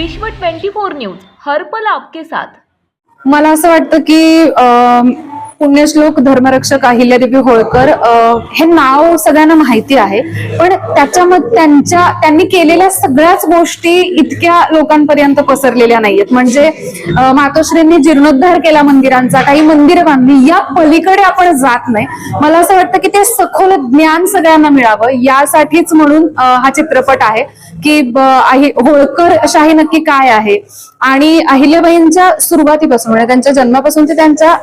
विश्व 24 न्यूज हर्पल आपके साथ. मला असं वाटतं की पुण्यश्लोक धर्मरक्षक अहिल्यादेवी होळकर हे नाव सगळ्यांना माहिती आहे. पण त्याच्यामध्ये त्यांच्या त्यांनी केलेल्या सगळ्याच गोष्टी इतक्या लोकांपर्यंत पसरलेल्या नाहीयेत. म्हणजे मातोश्रींनी जीर्णोद्धार केला मंदिरांचा काही मंदिर बांधली या पलीकडे आपण जात नाही. मला असं वाटतं की ते सखोल ज्ञान सगळ्यांना मिळावं. यासाठीच म्हणून हा चित्रपट आहे की होळकर शाही नक्की काय आहे? आणि अहिल्याबाईंच्या सुरुवातीपासून म्हणजे त्यांच्या जन्मापासून ते त्यांच्या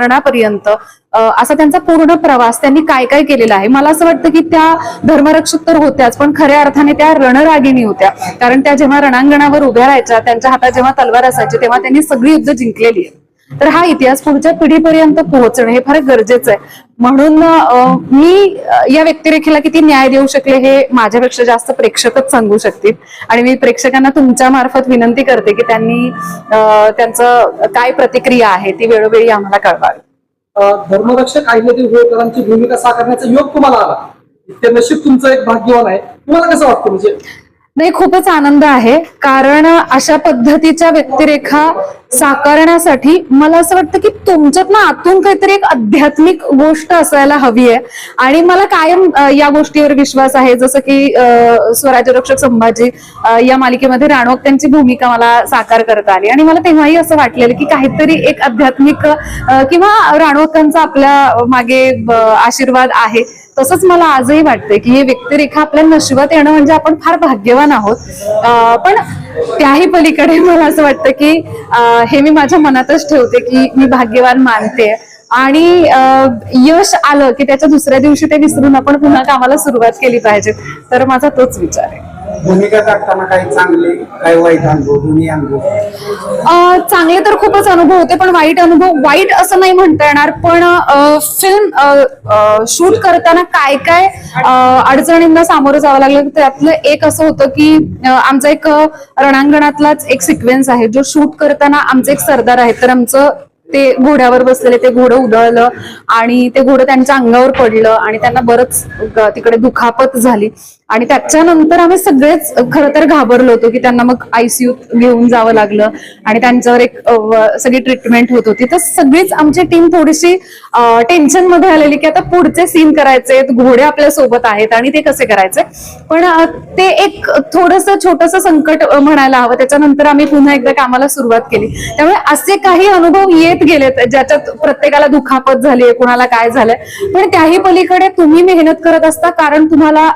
मरणापर्यंत असा त्यांचा पूर्ण प्रवास त्यांनी काय काय केलेला आहे? मला असं वाटतं की त्या धर्मरक्षक तर होत्याच पण खऱ्या अर्थाने त्या रणरागिणी होत्या. कारण त्या जेव्हा रणांगणावर उभ्या राहायच्या त्यांच्या हातात जेव्हा तलवार असायची तेव्हा त्यांनी सगळी युद्ध जिंकलेली आहे तर हा इतिहास पुढच्या पिढीपर्यंत पोहोचणं हे फार गरजेचं आहे. म्हणून मी या व्यक्तिरेखेला किती न्याय देऊ शकले हे माझ्यापेक्षा जास्त प्रेक्षकच सांगू शकतील. आणि मी प्रेक्षकांना तुमच्या मार्फत विनंती करते की त्यांनी त्यांचं काय प्रतिक्रिया आहे ती वेळोवेळी आम्हाला कळवावी. धर्मरक्षक अहिल्यादेवी होळकरांची भूमिका साकारण्याचा योग तुम्हाला आला. ते नशीब तुमचं एक भाग्यवान आहे. तुम्हाला कसं वाटतं म्हणजे? नाही खूपच आनंद आहे. कारण अशा पद्धतीच्या व्यक्तिरेखा साकारण्यासाठी मला असं वाटतं की तुमच्यात ना आतून काहीतरी एक आध्यात्मिक गोष्ट असायला हवी आहे. आणि मला कायम या गोष्टीवर विश्वास आहे. जसं की स्वराज्यरक्षक स्वराज्य रक्षक संभाजी या मालिकेमध्ये राणोक त्यांची भूमिका मला साकार करता आली. आणि मला तेव्हाही असं वाटलेलं की काहीतरी एक आध्यात्मिक किंवा राणोकांचा आपल्या मागे आशीर्वाद आहे. तसंच मला आजही वाटतंय की ही व्यक्तिरेखा आपल्या नशिबात येणं म्हणजे आपण फार भाग्यवान आहोत. पण त्याही पलीकडे मला असं वाटतं की हे मी माझ्या मनातच ठेवते की मी भाग्यवान मानते. आणि यश आलं की त्याच्या दुसऱ्या दिवशी ते विसरून आपण पुन्हा कामाला सुरुवात केली पाहिजे. तर माझा तोच विचार आहे. भूमिका करताना काही चांगले काही वाईट अनुभव दोन्ही अनुभव? चांगले तर खूपच अनुभव होते पण वाईट अनुभव वाईट असं नाही म्हणता येणार पण फिल्म शूट करताना काय काय अडचणींना सामोरं जावं लागलं त्यातलं एक असं होतं की आमचा एक रणांगणातलाच एक सिक्वेन्स आहे जो शूट करताना आमचे एक सरदार आहेत तर आमचं ते घोड्यावर बसलेले ते घोडं उधळलं आणि ते घोडं त्यांच्या अंगावर पडलं आणि त्यांना बरंच ग- तिकडे दुखापत झाली. आणि त्याच्यानंतर आम्ही सगळेच खरं तर घाबरलो होतो की त्यांना मग आयसीयूत घेऊन जावं लागलं. आणि त्यांच्यावर एक सगळी ट्रीटमेंट होत होती. तर सगळीच आमची टीम थोडीशी टेन्शनमध्ये आलेली की आता पुढचे सीन करायचे घोडे आपल्यासोबत आहेत आणि ते कसे करायचे. पण ते एक थोडस छोटस संकट म्हणायला हवं. त्याच्यानंतर आम्ही पुन्हा एकदा कामाला सुरुवात केली. त्यामुळे असे काही अनुभव येत गेलेत ज्याच्यात प्रत्येकाला दुखापत झाली कुणाला काय झालंय. पण त्याही पलीकडे तुम्ही मेहनत करत असता कारण तुम्हाला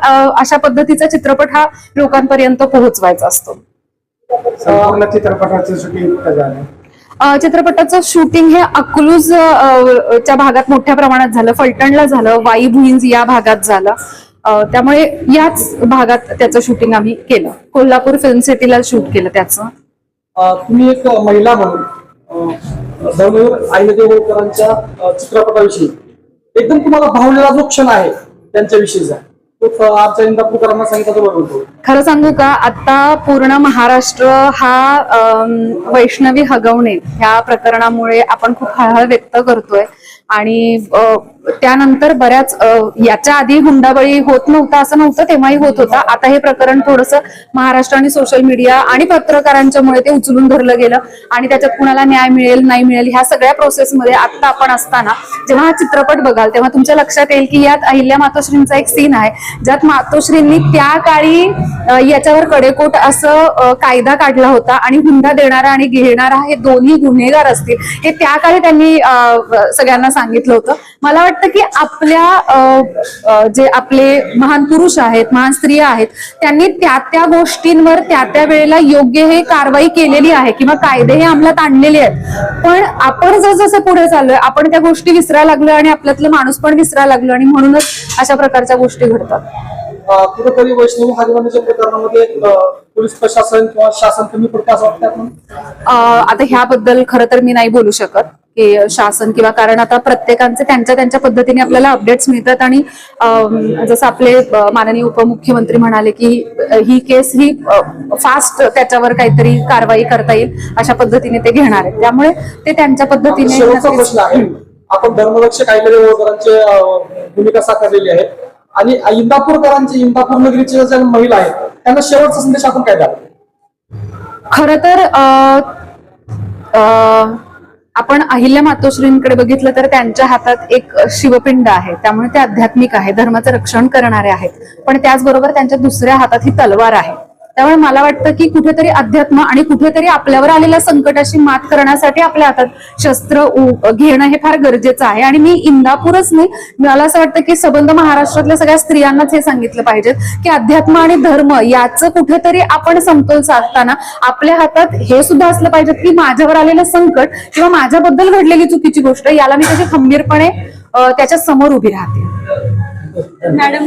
अशा पद्धतीचा चित्रपट हा लोकांपर्यंत पोहोचवायचा असतो. संपूर्ण चित्रपटाचं शूटिंग कुठं झालं? अ, चित्रपटाचं शूटिंग हे अकलूज च्या भागात मोठ्या प्रमाणात झालं. फलटणला झालं वाई भुईंज या भागात झालं. त्यामुळे याच भागात त्याचं शूटिंग आम्ही केलं. कोल्हापूर फिल्म सिटीला शूट केलं त्याचं. तुम्ही एक महिला म्हणून अ, चित्रपटाविषयी. एकदम तुम्हाला भावलेला जो क्षण आहे त्यांच्याविषयीचा आमच्या इंदापूरकरांना सांगितलं बरोबर खरं सांगू का आता पूर्ण महाराष्ट्र हा वैष्णवी हगवणे ह्या प्रकरणामुळे आपण खूप हळहळ व्यक्त करतोय. आणि त्यानंतर बऱ्याच याच्या आधी हुंडाबळी होत नव्हता असं नव्हतं तेव्हाही होत होता. आता हे प्रकरण थोडंसं महाराष्ट्र आणि सोशल मीडिया आणि पत्रकारांच्यामुळे ते उचलून धरलं गेलं आणि त्याच्यात कुणाला न्याय मिळेल नाही मिळेल ह्या सगळ्या प्रोसेसमध्ये आता आपण असताना जेव्हा हा चित्रपट बघाल तेव्हा तुमच्या लक्षात येईल की यात अहिल्या मातोश्रींचा एक सीन आहे ज्यात मातोश्रींनी त्या काळी याच्यावर कडेकोट असं कायदा काढला होता आणि हुंडा देणारा आणि घेणारा हे दोन्ही गुन्हेगार असतील हे त्या काळी त्यांनी सगळ्यांना सांगितलं होतं. मला वाटतं की आपल्या जे आपले महान पुरुष आहेत महान स्त्रिया आहेत त्यांनी त्या त्या गोष्टींवर त्या त्या वेळेला योग्य हे कारवाई केलेली आहे किंवा कायदे हे अंमलात आणलेले आहेत. पण आपण जर जसं पुढे चाललोय आपण त्या गोष्टी विसरायला लागलो आणि आपल्यातलं माणूस पण विसरायला लागलो आणि म्हणूनच अशा प्रकारच्या गोष्टी घडतात. कुठेतरी वैष्णवी हगवण्याच्या प्रकरणामध्ये पोलीस प्रशासन किंवा शासन कमी पडतं असं वाटतं? आता ह्याबद्दल खरं तर मी नाही बोलू शकत. की शासन किंवा कारण आता प्रत्येकांचे त्यांच्या त्यांच्या पद्धतीने आपल्याला अपडेट्स मिळतात आणि जसं आपले माननीय उपमुख्यमंत्री म्हणाले की ही केस ही फास्ट त्याच्यावर काहीतरी कारवाई करता येईल अशा पद्धतीने ते घेणार आहेत. त्यामुळे ते त्यांच्या पद्धतीने आपण होळकरांचे अ, भूमिका साकारलेली आहे. आणि इंदापूरकरांचे इंदापूर नगरीचे ज्या महिला आहेत त्यांना शेवटचा संदेश आपण काय द्याल? खर तर आपण अहिल्या मातोश्रींकडे बघितलं तर त्यांच्या हातात एक शिवपिंड आहे. त्यामुळे ते आध्यात्मिक आहे. धर्माचं रक्षण करणारे आहेत. पण त्याचबरोबर त्यांच्या दुसऱ्या हातात ही तलवार आहे. त्यामुळे मला वाटतं की कुठेतरी अध्यात्म आणि कुठेतरी आपल्यावर आलेल्या संकटाशी मात करण्यासाठी आपल्या हातात शस्त्र घेणं हे फार गरजेचं आहे. आणि मी इंदापूरच नाही मला असं वाटतं की सबंध महाराष्ट्रातल्या सगळ्या स्त्रियांनाच हे सांगितलं पाहिजे की अध्यात्म आणि धर्म याचं कुठेतरी आपण समतोल साधताना आपल्या हातात हे सुद्धा असलं पाहिजे की माझ्यावर आलेलं संकट किंवा माझ्याबद्दल घडलेली चुकीची गोष्ट याला मी त्याची खंबीरपणे त्याच्यासमोर उभी राहते. मॅडम